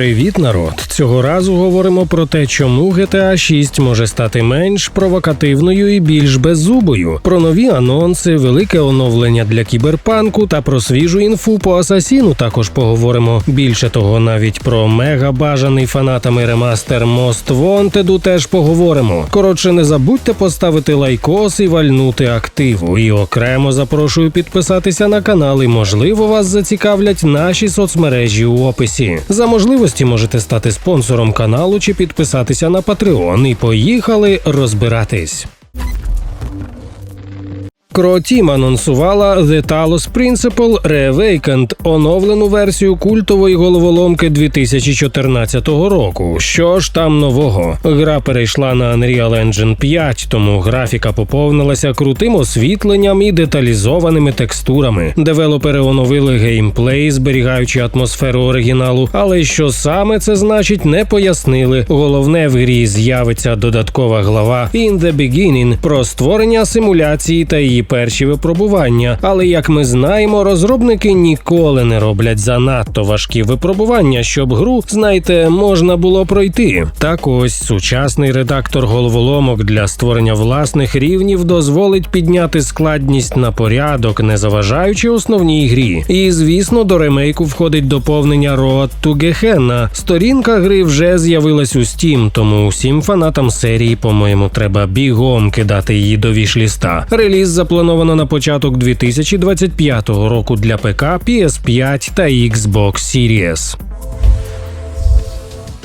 Привіт, народ! Цього разу говоримо про те, чому GTA 6 може стати менш провокативною і більш беззубою, про нові анонси, велике оновлення для кіберпанку та про свіжу інфу по асасіну. Також поговоримо. Більше того, навіть про мега бажаний фанатами ремастер Most Wanted теж поговоримо. Коротше, не забудьте поставити лайкос і вальнути активу. І окремо запрошую підписатися на канал. І можливо вас зацікавлять наші соцмережі у описі. За можливості можете стати спонсором каналу чи підписатися на Patreon. І поїхали розбиратись. Кротім анонсувала The Talos Principle Reawakened, оновлену версію культової головоломки 2014 року. Що ж там нового? Гра перейшла на Unreal Engine 5, тому графіка поповнилася крутим освітленням і деталізованими текстурами. Девелопери оновили геймплей, зберігаючи атмосферу оригіналу, але що саме це значить, не пояснили. Головне в грі з'явиться додаткова глава In the Beginning про створення симуляції та її перші випробування. Але як ми знаємо, розробники ніколи не роблять занадто важкі випробування, щоб гру, знаєте, можна було пройти. Так ось сучасний редактор головоломок для створення власних рівнів дозволить підняти складність на порядок, не заважаючи основній грі. І звісно, до ремейку входить доповнення Road to Gehenna. Сторінка гри вже з'явилась у Steam, тому усім фанатам серії, по-моєму, треба бігом кидати її до вішліста. Реліз заплановано на початок 2025 року для ПК, PS5 та Xbox Series.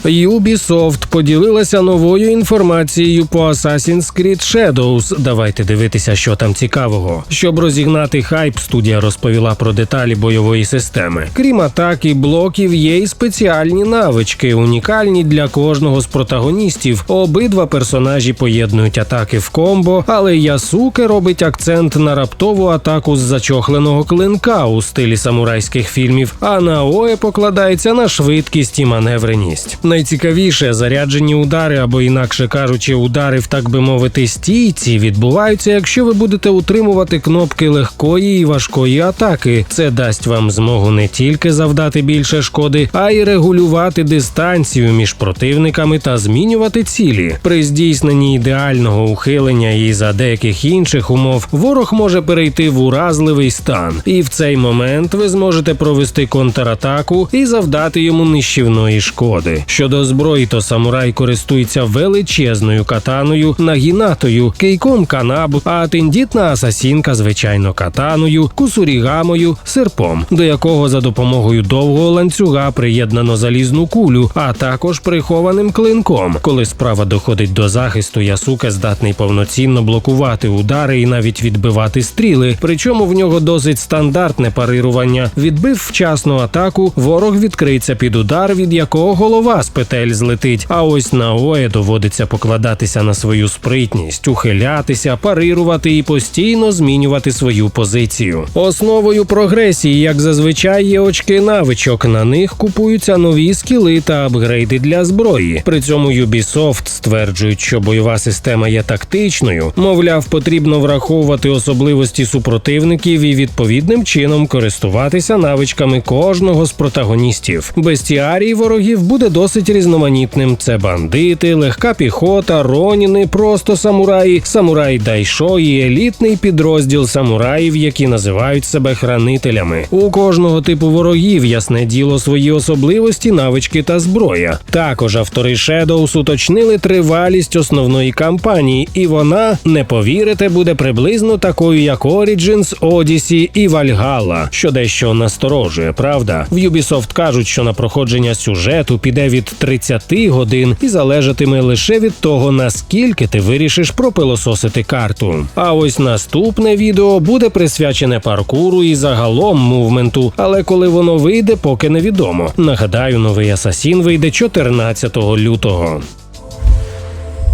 Ubisoft поділилася новою інформацією по Assassin's Creed Shadows. Давайте дивитися, що там цікавого. Щоб розігнати хайп, студія розповіла про деталі бойової системи. Крім атак і блоків, є й спеціальні навички, унікальні для кожного з протагоністів. Обидва персонажі поєднують атаки в комбо, але Ясуке робить акцент на раптову атаку з зачохленого клинка у стилі самурайських фільмів. А Наоe покладається на швидкість і маневреність. Найцікавіше заряджені удари, або інакше кажучи, удари в так би мовити стійці відбуваються, якщо ви будете утримувати кнопки легкої і важкої атаки. Це дасть вам змогу не тільки завдати більше шкоди, а й регулювати дистанцію між противниками та змінювати цілі. При здійсненні ідеального ухилення і за деяких інших умов ворог може перейти в уразливий стан, і в цей момент ви зможете провести контратаку і завдати йому нищівної шкоди. Щодо зброї, то самурай користується величезною катаною, нагінатою, кейком канабу, а тендітна асасінка, звичайно, катаною, кусурігамою, серпом, до якого за допомогою довгого ланцюга приєднано залізну кулю, а також прихованим клинком. Коли справа доходить до захисту, ясука здатний повноцінно блокувати удари і навіть відбивати стріли. Причому в нього досить стандартне парирування. Відбив вчасну атаку, ворог відкриється під удар, від якого голова петель злетить. А ось на Ое доводиться покладатися на свою спритність, ухилятися, парирувати і постійно змінювати свою позицію. Основою прогресії, як зазвичай, є очки навичок. На них купуються нові скіли та апгрейди для зброї. При цьому Ubisoft стверджують, що бойова система є тактичною. Мовляв, потрібно враховувати особливості супротивників і відповідним чином користуватися навичками кожного з протагоністів. Бестіарій ворогів буде досить різноманітним. Це бандити, легка піхота, роніни, просто самураї, самурай дайшо і елітний підрозділ самураїв, які називають себе хранителями. У кожного типу ворогів, ясне діло, свої особливості, навички та зброя. Також автори Shadows уточнили тривалість основної кампанії, і вона, не повірите, буде приблизно такою, як Origins, Odyssey і Valhalla, що дещо насторожує, правда? В Ubisoft кажуть, що на проходження сюжету піде від 30 годин і залежатиме лише від того, наскільки ти вирішиш пропилососити карту. А ось наступне відео буде присвячене паркуру і загалом мувменту, але коли воно вийде, поки невідомо. Нагадаю, новий асасін вийде 14 лютого.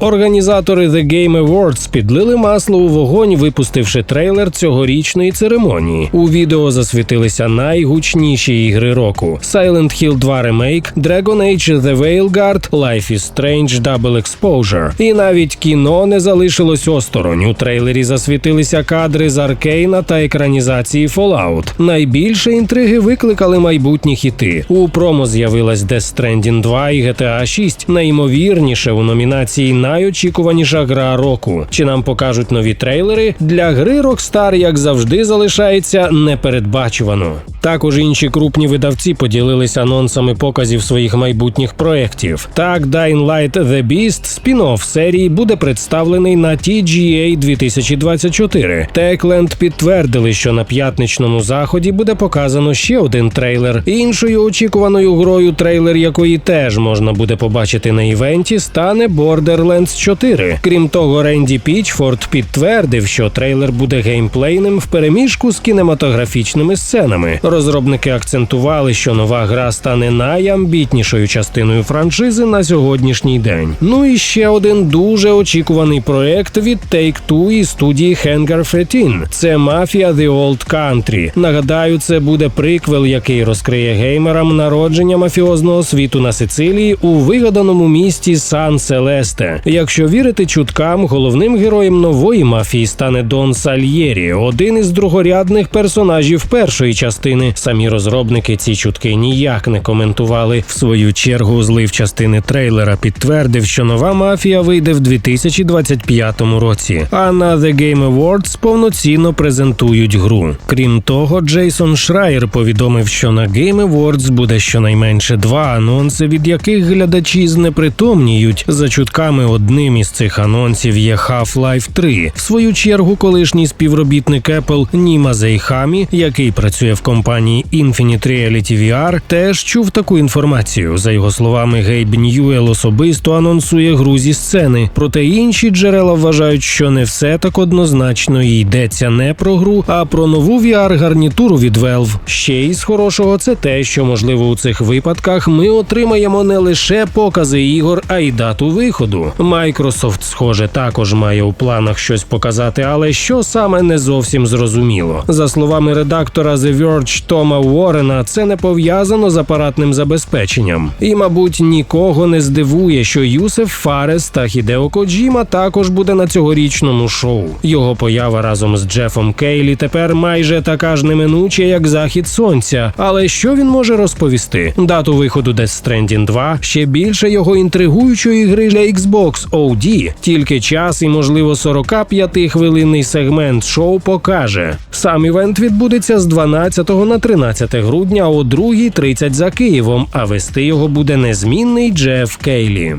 Організатори The Game Awards підлили масло у вогонь, випустивши трейлер цьогорічної церемонії. У відео засвітилися найгучніші ігри року: Silent Hill 2 Remake, Dragon Age The Veilguard, Life is Strange Double Exposure. І навіть кіно не залишилось осторонь. У трейлері засвітилися кадри з Аркейна та екранізації Fallout. Найбільше інтриги викликали майбутні хіти. У промо з'явилась Death Stranding 2 і GTA 6. Найімовірніше у номінації найочікуваніша гра року. Чи нам покажуть нові трейлери? Для гри Rockstar, як завжди, залишається непередбачувано. Також інші крупні видавці поділилися анонсами показів своїх майбутніх проєктів. Так, Dying Light The Beast, спін-офф серії, буде представлений на TGA 2024. Techland підтвердили, що на п'ятничному заході буде показано ще один трейлер. Іншою очікуваною грою, трейлер якої теж можна буде побачити на івенті, стане Borderlands 4. Крім того, Ренді Пічфорд підтвердив, що трейлер буде геймплейним в переміжку з кінематографічними сценами. Розробники акцентували, що нова гра стане найамбітнішою частиною франшизи на сьогоднішній день. Ну і ще один дуже очікуваний проект від Take-Two і студії Hangar 13. Це Mafia The Old Country. Нагадаю, це буде приквел, який розкриє геймерам народження мафіозного світу на Сицилії у вигаданому місті Сан Селесте. Якщо вірити чуткам, головним героєм нової мафії стане Дон Сальєрі, один із другорядних персонажів першої частини. Самі розробники ці чутки ніяк не коментували. В свою чергу злив частини трейлера підтвердив, що нова мафія вийде в 2025 році. А на The Game Awards повноцінно презентують гру. Крім того, Джейсон Шрайер повідомив, що на Game Awards буде щонайменше два анонси, від яких глядачі знепритомніють. За чутками одним із цих анонсів є Half-Life 3. В свою чергу, колишній співробітник Apple Німа Зейхамі, який працює в компанії Infinite Reality VR, теж чув таку інформацію. За його словами, Гейб Ньюел особисто анонсує гру зі сцени. Проте інші джерела вважають, що не все так однозначно і йдеться не про гру, а про нову VR-гарнітуру від Valve. Ще із хорошого це те, що можливо у цих випадках ми отримаємо не лише покази ігор, а й дату виходу. Microsoft, схоже, також має у планах щось показати, але що саме не зовсім зрозуміло. За словами редактора The Verge Тома Уоррена, це не пов'язано з апаратним забезпеченням. І, мабуть, нікого не здивує, що Юсеф Фарес та Хідео Коджіма також буде на цьогорічному шоу. Його поява разом з Джефом Кейлі тепер майже така ж неминуча, як захід сонця. Але що він може розповісти? Дату виходу Death Stranding 2, ще більше його інтригуючої гри для Xbox OD. Тільки час і, можливо, 45-хвилинний сегмент шоу покаже. Сам івент відбудеться з 12 на 13 грудня о 2.30 за Києвом, а вести його буде незмінний Джеф Кейлі.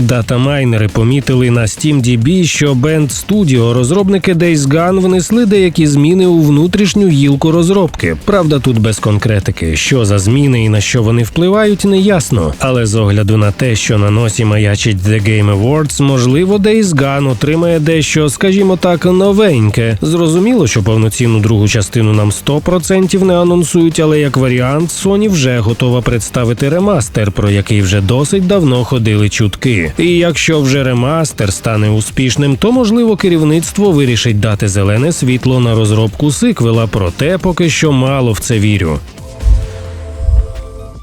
Датамайнери помітили на SteamDB, що Band Studio розробники Days Gone внесли деякі зміни у внутрішню гілку розробки. Правда, тут без конкретики, що за зміни і на що вони впливають, не ясно. Але з огляду на те, що на носі маячить The Game Awards, можливо, Days Gone отримає дещо, скажімо так, новеньке. Зрозуміло, що повноцінну другу частину нам 100% не анонсують, але як варіант, Sony вже готова представити ремастер, про який вже досить давно ходили чутки. І якщо вже ремастер стане успішним, то можливо керівництво вирішить дати зелене світло на розробку сиквела, проте поки що мало в це вірю.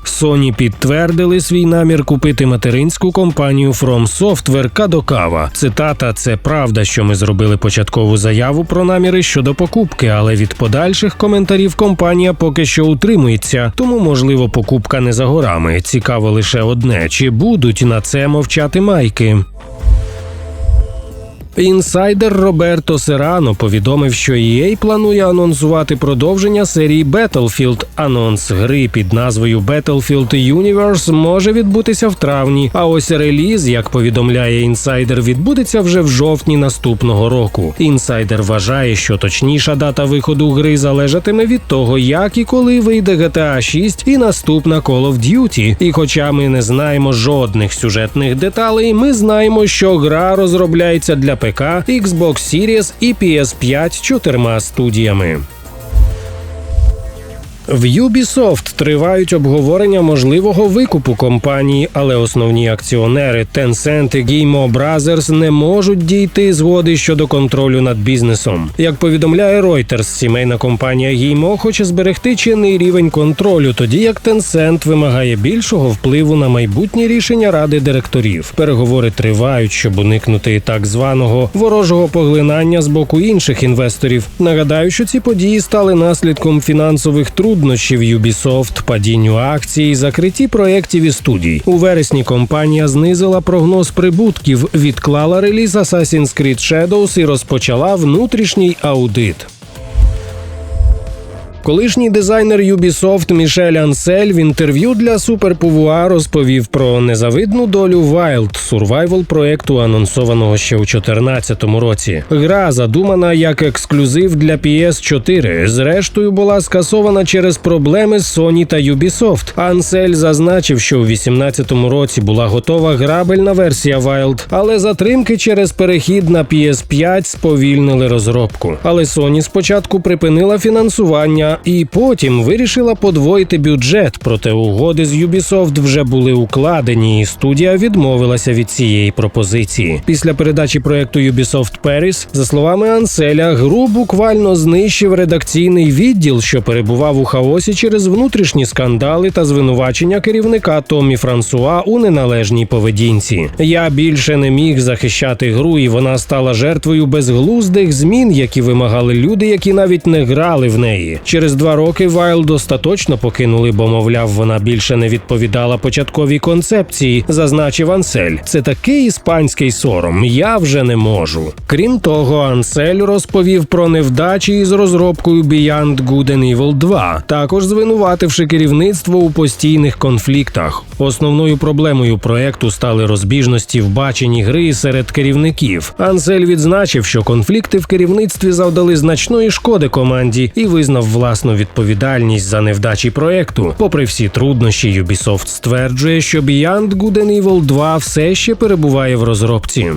Sony підтвердили свій намір купити материнську компанію From Software Kadokawa. Цитата: це правда, що ми зробили початкову заяву про наміри щодо покупки, але від подальших коментарів компанія поки що утримується, тому можливо покупка не за горами. Цікаво лише одне: чи будуть на це мовчати майки. Інсайдер Роберто Серано повідомив, що EA планує анонсувати продовження серії Battlefield. Анонс гри під назвою Battlefield Universe може відбутися в травні. А ось реліз, як повідомляє інсайдер, відбудеться вже в жовтні наступного року. Інсайдер вважає, що точніша дата виходу гри залежатиме від того, як і коли вийде GTA 6 і наступна Call of Duty. І хоча ми не знаємо жодних сюжетних деталей, ми знаємо, що гра розробляється для ПК, Xbox Series і PS5 чотирма студіями. В Ubisoft тривають обговорення можливого викупу компанії, але основні акціонери Tencent і Game Brothers не можуть дійти згоди щодо контролю над бізнесом. Як повідомляє Reuters, сімейна компанія Гіймо хоче зберегти чинний рівень контролю, тоді як Tencent вимагає більшого впливу на майбутні рішення ради директорів. Переговори тривають, щоб уникнути так званого ворожого поглинання з боку інших інвесторів. Нагадаю, що ці події стали наслідком фінансових труднощів Ubisoft, падінню акцій, закритті проєктів і студій. У вересні компанія знизила прогноз прибутків, відклала реліз Assassin's Creed Shadows і розпочала внутрішній аудит. Колишній дизайнер Ubisoft Мішель Ансель в інтерв'ю для PVA розповів про незавидну долю Wild Survival проекту, анонсованого ще у 2014 році. Гра задумана як ексклюзив для PS4. Зрештою була скасована через проблеми з Sony та Ubisoft. Ансель зазначив, що у 2018 році була готова грабельна версія Wild, але затримки через перехід на PS5 сповільнили розробку. Але Sony спочатку припинила фінансування і потім вирішила подвоїти бюджет. Проте угоди з Ubisoft вже були укладені, і студія відмовилася від цієї пропозиції. Після передачі проекту Ubisoft Paris, за словами Анселя, гру буквально знищив редакційний відділ, що перебував у хаосі через внутрішні скандали та звинувачення керівника Томі Франсуа у неналежній поведінці. Я більше не міг захищати гру, і вона стала жертвою безглуздих змін, які вимагали люди, які навіть не грали в неї. Через два роки Вайлд остаточно покинули, бо мовляв, вона більше не відповідала початковій концепції, зазначив Ансель. Це такий іспанський сором. Я вже не можу. Крім того, Ансель розповів про невдачі із розробкою Beyond Good and Evil 2, також звинувативши керівництво у постійних конфліктах. Основною проблемою проекту стали розбіжності в баченні гри серед керівників. Ансель відзначив, що конфлікти в керівництві завдали значної шкоди команді і визнав власну відповідальність за невдачі проекту. Попри всі труднощі, Ubisoft стверджує, що Beyond Good and Evil 2 все ще перебуває в розробці.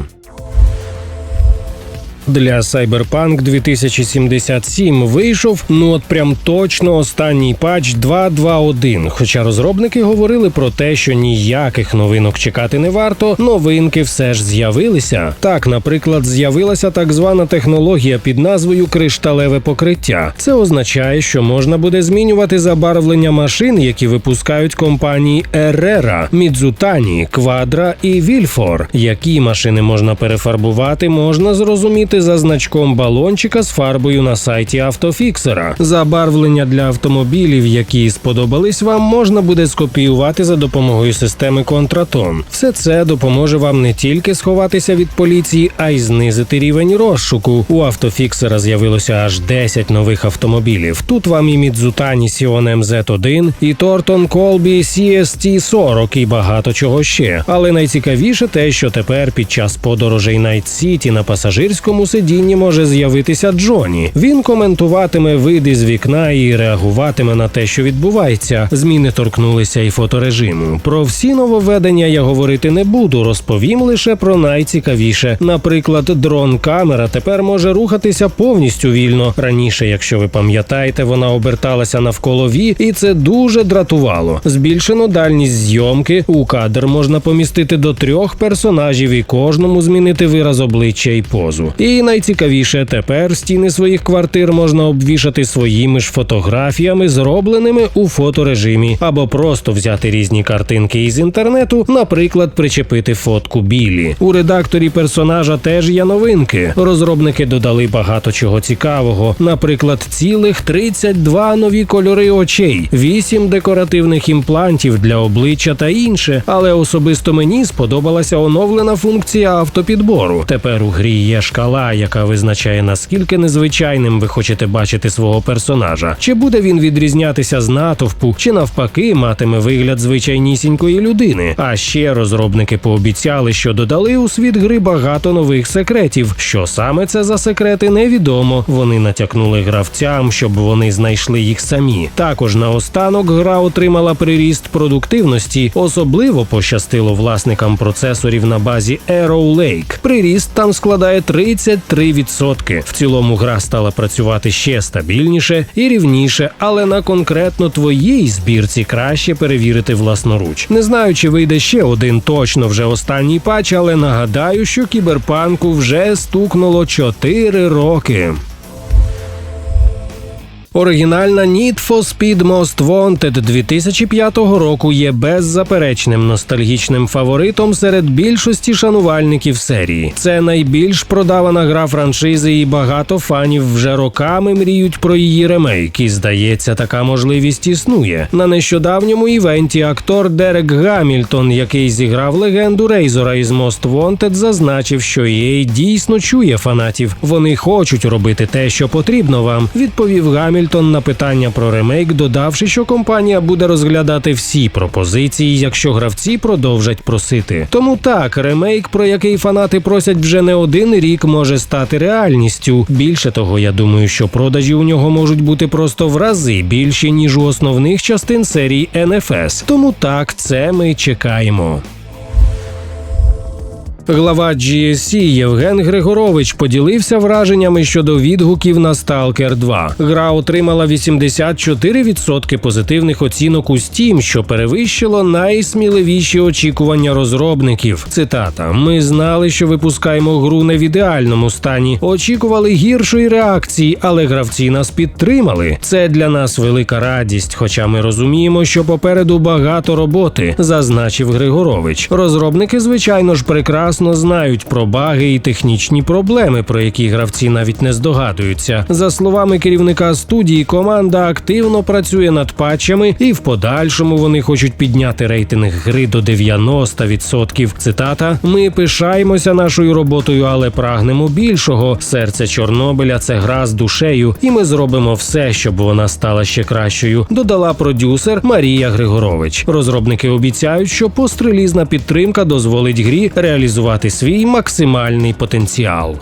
Для Cyberpunk 2077 вийшов ну от прям точно останній патч 2.2.1. Хоча розробники говорили про те, що ніяких новинок чекати не варто, новинки все ж з'явилися. Так, наприклад, з'явилася так звана технологія під назвою кришталеве покриття. Це означає, що можна буде змінювати забарвлення машин, які випускають компанії Errera, Мідзутані, Quadra і Вільфор. Які машини можна перефарбувати, можна зрозуміти за значком балончика з фарбою на сайті автофіксера. Забарвлення для автомобілів, які сподобались вам, можна буде скопіювати за допомогою системи Контратон. Все це допоможе вам не тільки сховатися від поліції, а й знизити рівень розшуку. У автофіксера з'явилося аж 10 нових автомобілів. Тут вам і Мідзутані Sion MZ1, і Тортон Колбі CST 40 і багато чого ще. Але найцікавіше те, що тепер під час подорожей Найт Сіті на пасажирському сидінні може з'явитися Джоні. Він коментуватиме види з вікна і реагуватиме на те, що відбувається. Зміни торкнулися і фоторежиму. Про всі нововведення я говорити не буду. Розповім лише про найцікавіше. Наприклад, дрон-камера тепер може рухатися повністю вільно. Раніше, якщо ви пам'ятаєте, вона оберталася навколо ві, і це дуже дратувало. Збільшено дальність зйомки. У кадр можна помістити до трьох персонажів і кожному змінити вираз обличчя і позу. І найцікавіше, тепер стіни своїх квартир можна обвішати своїми ж фотографіями, зробленими у фоторежимі, або просто взяти різні картинки із інтернету, наприклад, причепити фотку білі. У редакторі персонажа теж є новинки. Розробники додали багато чого цікавого, наприклад, цілих 32 нові кольори очей, 8 декоративних імплантів для обличчя та інше. Але особисто мені сподобалася оновлена функція автопідбору. Тепер у грі є шкала, яка визначає наскільки незвичайним ви хочете бачити свого персонажа. Чи буде він відрізнятися з натовпу, чи навпаки матиме вигляд звичайнісінької людини. А ще розробники пообіцяли, що додали у світ гри багато нових секретів. Що саме це за секрети, невідомо. Вони натякнули гравцям, щоб вони знайшли їх самі. Також наостанок гра отримала приріст продуктивності. Особливо пощастило власникам процесорів на базі Arrow Lake. Приріст там складає 33%. В цілому гра стала працювати ще стабільніше і рівніше, але на конкретно твоїй збірці краще перевірити власноруч. Не знаю, чи вийде ще один точно вже останній патч, але нагадаю, що кіберпанку вже стукнуло 4 роки. Оригінальна Need for Speed Most Wanted 2005 року є беззаперечним ностальгічним фаворитом серед більшості шанувальників серії. Це найбільш продавана гра франшизи, і багато фанів вже роками мріють про її ремейк. І здається, така можливість існує. На нещодавньому івенті актор Дерек Гамільтон, який зіграв легенду Рейзора із Most Wanted, зазначив, що EA дійсно чує фанатів. Вони хочуть робити те, що потрібно вам. Відповів Гамільтон на питання про ремейк, додавши, що компанія буде розглядати всі пропозиції, якщо гравці продовжать просити. Тому так, ремейк, про який фанати просять вже не один рік, може стати реальністю. Більше того, я думаю, що продажі у нього можуть бути просто в рази більші ніж у основних частин серії NFS. Тому так, це ми чекаємо. Глава GSC Євген Григорович поділився враженнями щодо відгуків на Stalker 2. Гра отримала 84% позитивних оцінок у Steam, що перевищило найсміливіші очікування розробників. Цитата: Ми знали, що випускаємо гру не в ідеальному стані. Очікували гіршої реакції, але гравці нас підтримали. Це для нас велика радість, хоча ми розуміємо, що попереду багато роботи, зазначив Григорович. Розробники, звичайно ж, прекрасно знають про баги і технічні проблеми, про які гравці навіть не здогадуються. За словами керівника студії, команда активно працює над патчами, і в подальшому вони хочуть підняти рейтинг гри до 90%. Цитата: Ми пишаємося нашою роботою, але прагнемо більшого. Серце Чорнобиля це гра з душею, і ми зробимо все, щоб вона стала ще кращою. Додала продюсер Марія Григорович. Розробники обіцяють, що пострелізна підтримка дозволить грі реалізувати свій максимальний потенціал.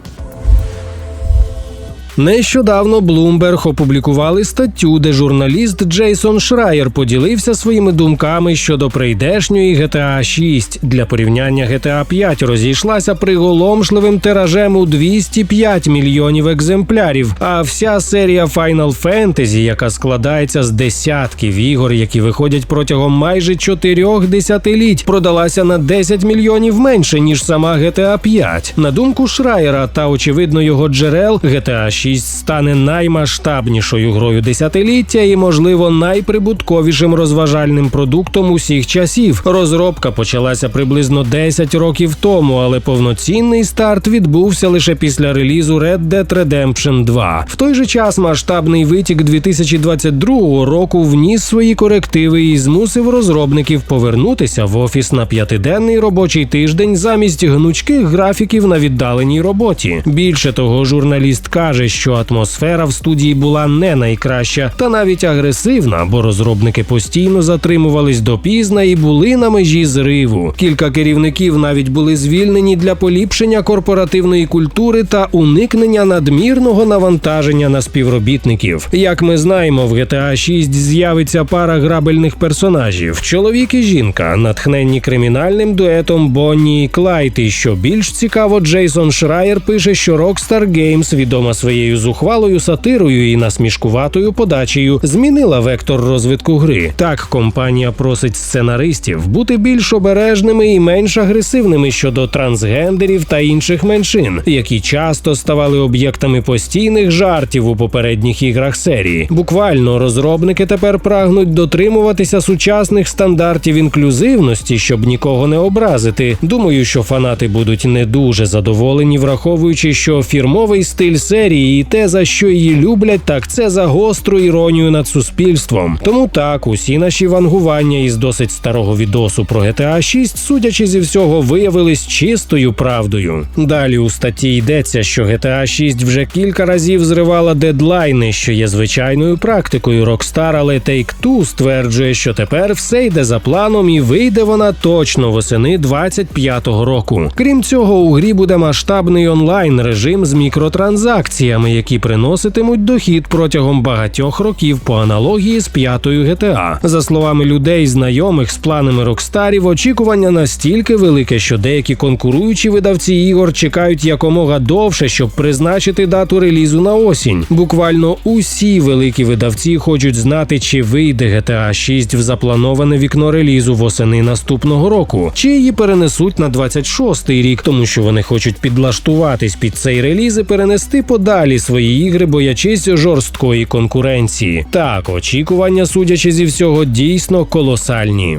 Нещодавно Bloomberg опублікували статтю, де журналіст Джейсон Шрайер поділився своїми думками щодо прийдешньої GTA 6. Для порівняння GTA 5 розійшлася приголомшливим тиражем у 205 мільйонів екземплярів. А вся серія Final Fantasy, яка складається з десятків ігор, які виходять протягом майже чотирьох десятиліть, продалася на 10 мільйонів менше ніж сама GTA 5. На думку Шрайера та очевидно його джерел, GTA 6 6 стане наймасштабнішою грою десятиліття і, можливо, найприбутковішим розважальним продуктом усіх часів. Розробка почалася приблизно 10 років тому, але повноцінний старт відбувся лише після релізу Red Dead Redemption 2. В той же час масштабний витік 2022 року вніс свої корективи і змусив розробників повернутися в офіс на п'ятиденний робочий тиждень замість гнучких графіків на віддаленій роботі. Більше того, журналіст каже, що атмосфера в студії була не найкраща та навіть агресивна, бо розробники постійно затримувались допізна і були на межі зриву. Кілька керівників навіть були звільнені для поліпшення корпоративної культури та уникнення надмірного навантаження на співробітників. Як ми знаємо, в GTA 6 з'явиться пара грабельних персонажів: чоловік і жінка, натхненні кримінальним дуетом Бонні і Клайд. І що більш цікаво, Джейсон Шрайер пише, що Rockstar Games, відома своєю зухвалою сатирою і насмішкуватою подачею, змінила вектор розвитку гри. Так, компанія просить сценаристів бути більш обережними і менш агресивними щодо трансгендерів та інших меншин, які часто ставали об'єктами постійних жартів у попередніх іграх серії. Буквально розробники тепер прагнуть дотримуватися сучасних стандартів інклюзивності, щоб нікого не образити. Думаю, що фанати будуть не дуже задоволені, враховуючи, що фірмовий стиль серії і те, за що її люблять, так це за гостру іронію над суспільством. Тому так, усі наші вангування із досить старого відосу про GTA 6, судячи зі всього, виявились чистою правдою. Далі у статті йдеться, що GTA 6 вже кілька разів зривала дедлайни, що є звичайною практикою Rockstar, але Take-Two стверджує, що тепер все йде за планом і вийде вона точно восени 25-го року. Крім цього, у грі буде масштабний онлайн режим з мікротранзакціями, які приноситимуть дохід протягом багатьох років по аналогії з п'ятою GTA. За словами людей, знайомих з планами Рокстарів, очікування настільки велике, що деякі конкуруючі видавці ігор чекають якомога довше, щоб призначити дату релізу на осінь. Буквально усі великі видавці хочуть знати, чи вийде GTA 6 в заплановане вікно релізу восени наступного року, чи її перенесуть на 26-й рік, тому що вони хочуть підлаштуватись під цей реліз і перенести подалі свої ігри, боячись жорсткої конкуренції. Так, очікування, судячи зі всього, дійсно колосальні.